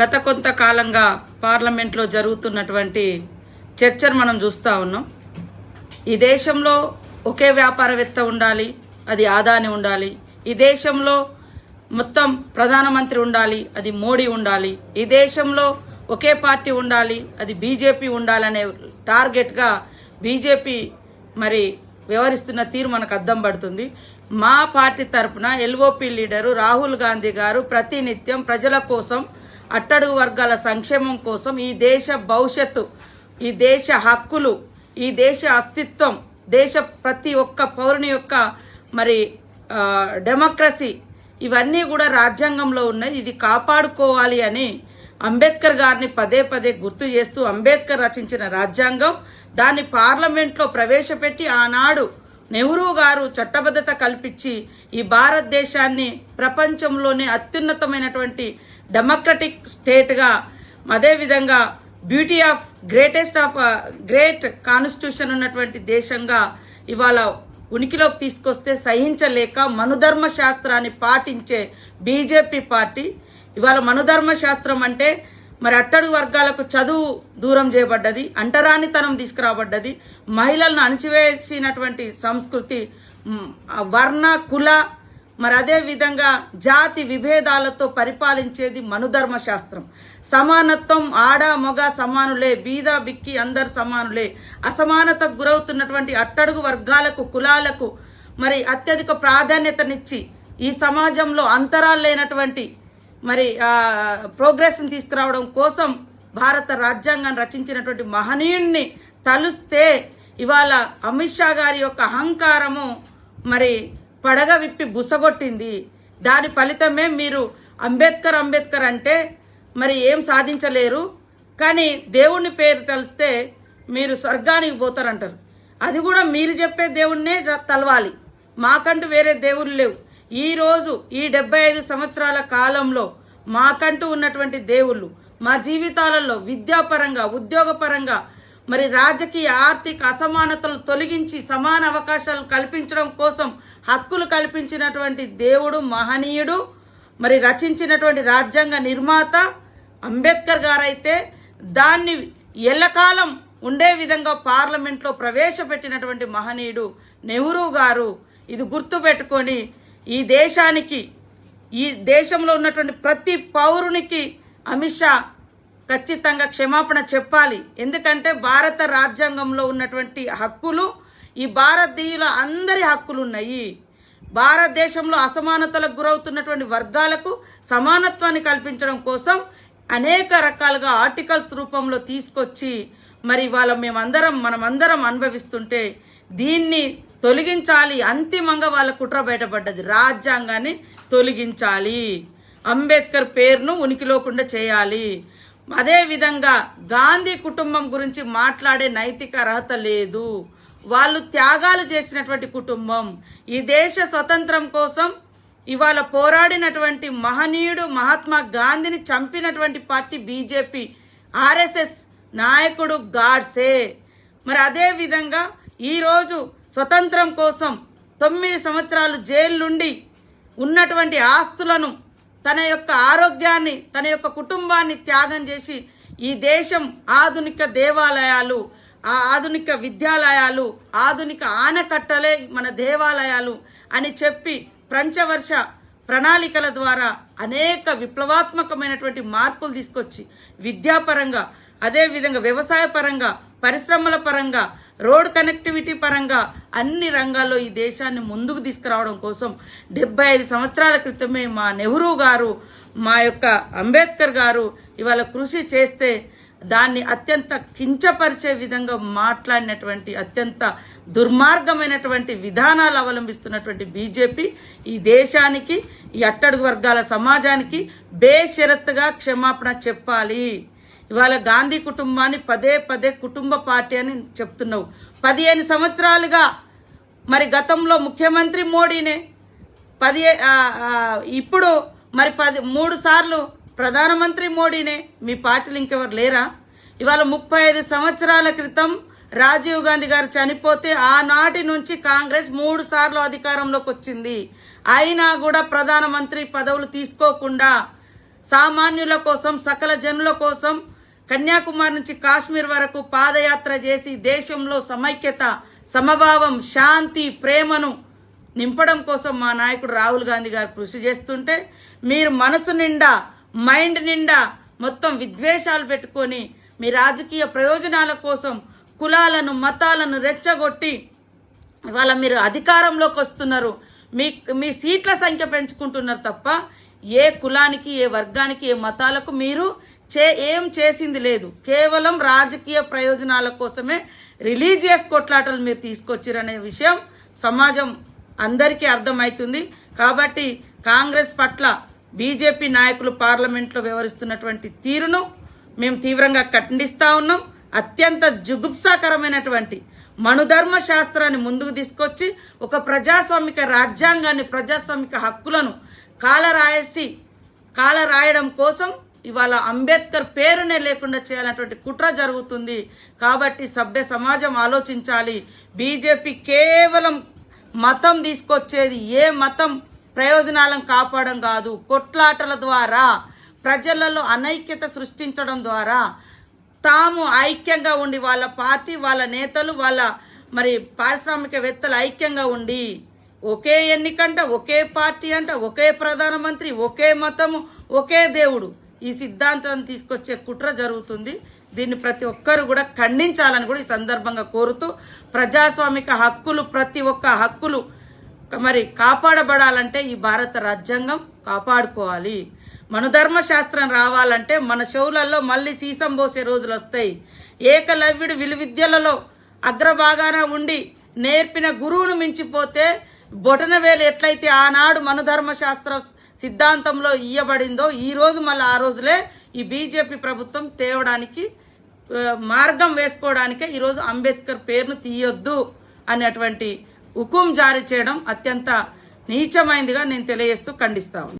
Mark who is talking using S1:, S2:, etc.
S1: గత కొంతకాలంగా పార్లమెంట్లో జరుగుతున్నటువంటి చర్చను మనం చూస్తూ ఉన్నాం. ఈ దేశంలో ఒకే వ్యాపారవేత్త ఉండాలి అది ఆదాని ఉండాలి. ఈ దేశంలో మొత్తం ప్రధానమంత్రి ఉండాలి అది మోడీ ఉండాలి. ఈ దేశంలో ఒకే పార్టీ ఉండాలి అది బీజేపీ ఉండాలనే టార్గెట్గా బీజేపీ మరి వ్యవహరిస్తున్న తీరు మనకు అద్దం పడుతుంది. మా పార్టీ తరపున ఎల్ఓపి లీడరు రాహుల్ గాంధీ గారు ప్రతినిత్యం ప్రజల కోసం అట్టడుగు వర్గాల సంక్షేమం కోసం ఈ దేశ భవిష్యత్తు ఈ దేశ హక్కులు ఈ దేశ అస్తిత్వం దేశ ప్రతి ఒక్క పౌరుని యొక్క మరి డెమోక్రసీ ఇవన్నీ కూడా రాజ్యాంగంలో ఉన్నాయి ఇది కాపాడుకోవాలి అని అంబేద్కర్ గారిని పదే పదే గుర్తు చేస్తూ అంబేద్కర్ రచించిన రాజ్యాంగం దాన్ని పార్లమెంట్లో ప్రవేశపెట్టి ఆనాడు నెహ్రూ గారు చట్టబద్ధత కల్పించి ఈ భారతదేశాన్ని ప్రపంచంలోనే అత్యున్నతమైనటువంటి డెమోక్రటిక్ స్టేట్గా అదేవిధంగా beauty of greatest of great constitution ఉన్నటువంటి దేశంగా ఇవాళ ఉనికిలోకి తీసుకొస్తే సహించలేక మనుధర్మ శాస్త్రాన్ని పాటించే బీజేపీ పార్టీ. ఇవాళ మనుధర్మ శాస్త్రం అంటే మరి అట్టడుగు వర్గాలకు చదువు దూరం చేయబడ్డది అంటరానితనం తీసుకురాబడ్డది మహిళలను అణచివేసినటువంటి సంస్కృతి వర్ణ కుల మరి అదే విధంగా జాతి విభేదాలతో పరిపాలించేది మనుధర్మ శాస్త్రం సమానత్వం ఆడ మగ సమానులే బీద బిక్కి అందరు సమానులే. అసమానతకు గురవుతున్నటువంటి అట్టడుగు వర్గాలకు కులాలకు మరి అత్యధిక ప్రాధాన్యతనిచ్చి ఈ సమాజంలో అంతరాలు లేనటువంటి మరి ప్రోగ్రెస్ని తీసుకురావడం కోసం భారత రాజ్యాంగాన్ని రచించినటువంటి మహనీయుణ్ణి తలుస్తే ఇవాళ అమిత్ షా గారి యొక్క అహంకారము మరి పడగ విప్పి బుసగొట్టింది. దాని ఫలితమే మీరు అంబేద్కర్ అంబేద్కర్ అంటే మరి ఏం సాధించలేరు. కానీ దేవుని పేరు తెలిస్తే మీరు స్వర్గానికి పోతారంటారు. అది కూడా మీరు చెప్పే దేవుణ్ణే జ- తలవాలి. మాకంటూ వేరే దేవుళ్ళు లేవు. ఈ రోజు ఈ డెబ్బై ఐదు సంవత్సరాల కాలంలో మాకంటూ ఉన్నటువంటి దేవుళ్ళు మా జీవితాలలో విద్యాపరంగా ఉద్యోగపరంగా మరి రాజకీయ ఆర్థిక అసమానతలు తొలగించి సమాన అవకాశాలు కల్పించడం కోసం హక్కులు కల్పించినటువంటి దేవుడు మహనీయుడు మరి రచించినటువంటి రాజ్యాంగ నిర్మాత అంబేద్కర్ గారైతే దాన్ని ఎల్లకాలం ఉండే విధంగా పార్లమెంట్లో ప్రవేశపెట్టినటువంటి మహనీయుడు నెహ్రూ గారు. ఇది గుర్తుపెట్టుకొని ఈ దేశానికి ఈ దేశంలో ఉన్నటువంటి ప్రతి పౌరునికి అమిత్ షా ఖచ్చితంగా క్షమాపణ చెప్పాలి. ఎందుకంటే భారత రాజ్యాంగంలో ఉన్నటువంటి హక్కులు ఈ భారతీయుల అందరి హక్కులు ఉన్నాయి భారతదేశంలో అసమానతలకు గురవుతున్నటువంటి వర్గాలకు సమానత్వాన్ని కల్పించడం కోసం అనేక రకాలుగా ఆర్టికల్స్ రూపంలో తీసుకొచ్చి మరి వాళ్ళ మేమందరం మనమందరం అనుభవిస్తుంటే దీన్ని తొలగించాలి. అంతిమంగా వాళ్ళ కుట్ర బయటపడ్డది. రాజ్యాంగాన్ని తొలగించాలి. అంబేద్కర్ పేరును ఉనికిలోకుండా చేయాలి. అదే విధంగా గాంధీ కుటుంబం గురించి మాట్లాడే నైతిక అర్హత లేదు. వాళ్ళు త్యాగాలు చేసినటువంటి కుటుంబం. ఈ దేశ స్వతంత్రం కోసం ఇవాళ పోరాడినటువంటి మహనీయుడు మహాత్మా గాంధీని చంపినటువంటి పార్టీ బీజేపీ ఆర్ఎస్ఎస్ నాయకుడు గాడ్సే. మరి అదే విధంగా ఈరోజు స్వతంత్రం కోసం తొమ్మిది సంవత్సరాలు జైలు నుండి ఉన్నటువంటి ఆస్తులను తన యొక్క ఆరోగ్యాన్ని తన యొక్క కుటుంబాన్ని త్యాగం చేసి ఈ దేశం ఆధునిక దేవాలయాలు ఆ ఆధునిక విద్యాలయాలు ఆధునిక ఆనకట్టలే మన దేవాలయాలు అని చెప్పి పంచవర్ష ప్రణాళికల ద్వారా అనేక విప్లవాత్మకమైనటువంటి మార్పులు తీసుకొచ్చి విద్యాపరంగా అదేవిధంగా వ్యవసాయ పరంగా పరిశ్రమల పరంగా రోడ్ కనెక్టివిటీ పరంగా అన్ని రంగాల్లో ఈ దేశాన్ని ముందుకు తీసుకురావడం కోసం డెబ్బై ఐదు సంవత్సరాల క్రితమే మా నెహ్రూ గారు మా యొక్క అంబేద్కర్ గారు ఇవాళ కృషి చేస్తే దాన్ని అత్యంత కించపరిచే విధంగా మాట్లాడినటువంటి అత్యంత దుర్మార్గమైనటువంటి విధానాలు అవలంబిస్తున్నటువంటి బీజేపీ ఈ దేశానికి ఈ అట్టడుగు వర్గాల సమాజానికి బేషరత్తుగా క్షమాపణ చెప్పాలి. ఇవాళ గాంధీ కుటుంబాన్ని పదే పదే కుటుంబ పార్టీ అని చెప్తున్నావు. పదిహేను సంవత్సరాలుగా మరి గతంలో ముఖ్యమంత్రి మోడీనే పది ఇప్పుడు మరి పది మూడు సార్లు ప్రధానమంత్రి మోడీనే. మీ పార్టీలు ఇంకెవరు లేరా? ఇవాళ ముప్పై ఐదు సంవత్సరాల క్రితం రాజీవ్ గాంధీ గారు చనిపోతే ఆనాటి నుంచి కాంగ్రెస్ మూడు సార్లు అధికారంలోకి వచ్చింది. అయినా కూడా ప్రధానమంత్రి పదవులు తీసుకోకుండా సామాన్యుల కోసం సకల జనుల కోసం కన్యాకుమారి నుంచి కాశ్మీర్ వరకు పాదయాత్ర చేసి దేశంలో సమైక్యత సమభావం శాంతి ప్రేమను నింపడం కోసం మా నాయకుడు రాహుల్ గాంధీ గారు కృషి చేస్తుంటే మీరు మనసు నిండా మైండ్ నిండా మొత్తం విద్వేషాలు పెట్టుకొని మీ రాజకీయ ప్రయోజనాల కోసం కులాలను మతాలను రెచ్చగొట్టి ఇవాళ మీరు అధికారంలోకి వస్తున్నారు. మీ మీ సీట్ల సంఖ్య పెంచుకుంటున్నారు తప్ప ఏ కులానికి ఏ వర్గానికి ఏ మతాలకు మీరు చే ఏం చేసింది లేదు. కేవలం రాజకీయ ప్రయోజనాల కోసమే రిలీజియస్ కొట్లాటలు మీరు తీసుకొచ్చిరనే విషయం సమాజం అందరికీ అర్థమవుతుంది కాబట్టి కాంగ్రెస్ పట్ల బీజేపీ నాయకులు పార్లమెంట్లో వ్యవహరిస్తున్నటువంటి తీరును మేము తీవ్రంగా ఖండిస్తూ ఉన్నాం. అత్యంత జుగుప్సాకరమైనటువంటి మనుధర్మ శాస్త్రాన్ని ముందుకు తీసుకొచ్చి ఒక ప్రజాస్వామిక రాజ్యాంగాన్ని ప్రజాస్వామిక హక్కులను కాలరాయసి కాల రాయడం కోసం ఇవాళ అంబేద్కర్ పేరునే లేకుండా చేయాలన్నటువంటి కుట్ర జరుగుతుంది. కాబట్టి సభ్య సమాజం ఆలోచించాలి. బీజేపీ కేవలం మతం తీసుకొచ్చేది ఏ మతం ప్రయోజనాలను కాపాడడం కాదు. కొట్లాటల ద్వారా ప్రజలలో అనైక్యత సృష్టించడం ద్వారా తాము ఐక్యంగా ఉండి వాళ్ళ పార్టీ వాళ్ళ నేతలు వాళ్ళ మరి పారిశ్రామికవేత్తలు ఐక్యంగా ఉండి ఒకే ఎన్నికంట ఒకే పార్టీ అంట ఒకే ప్రధానమంత్రి ఒకే మతము ఒకే దేవుడు. ఈ సిద్ధాంతాన్ని తీసుకొచ్చే కుట్ర జరుగుతుంది. దీన్ని ప్రతి ఒక్కరు కూడా ఖండించాలని కూడా ఈ సందర్భంగా కోరుతూ ప్రజాస్వామిక హక్కులు ప్రతి ఒక్క హక్కులు మరి కాపాడబడాలంటే ఈ భారత రాజ్యాంగం కాపాడుకోవాలి. మన శాస్త్రం రావాలంటే మన షవులలో మళ్ళీ సీసం పోసే రోజులు వస్తాయి. ఏకలవ్యుడు విలువిద్యలలో అగ్రభాగాన ఉండి నేర్పిన గురువును మించిపోతే బొటనవేలు ఎట్లయితే ఆనాడు మనుధర్మ శాస్త్ర సిద్ధాంతంలో ఇయ్యబడిందో ఈరోజు మళ్ళీ ఆ రోజులే ఈ బీజేపీ ప్రభుత్వం తేవడానికి మార్గం వేసుకోవడానికే ఈరోజు అంబేద్కర్ పేరును తీయొద్దు అనేటువంటి హుకుం జారీ చేయడం అత్యంత నీచమైందిగా నేను తెలియజేస్తూ ఖండిస్తా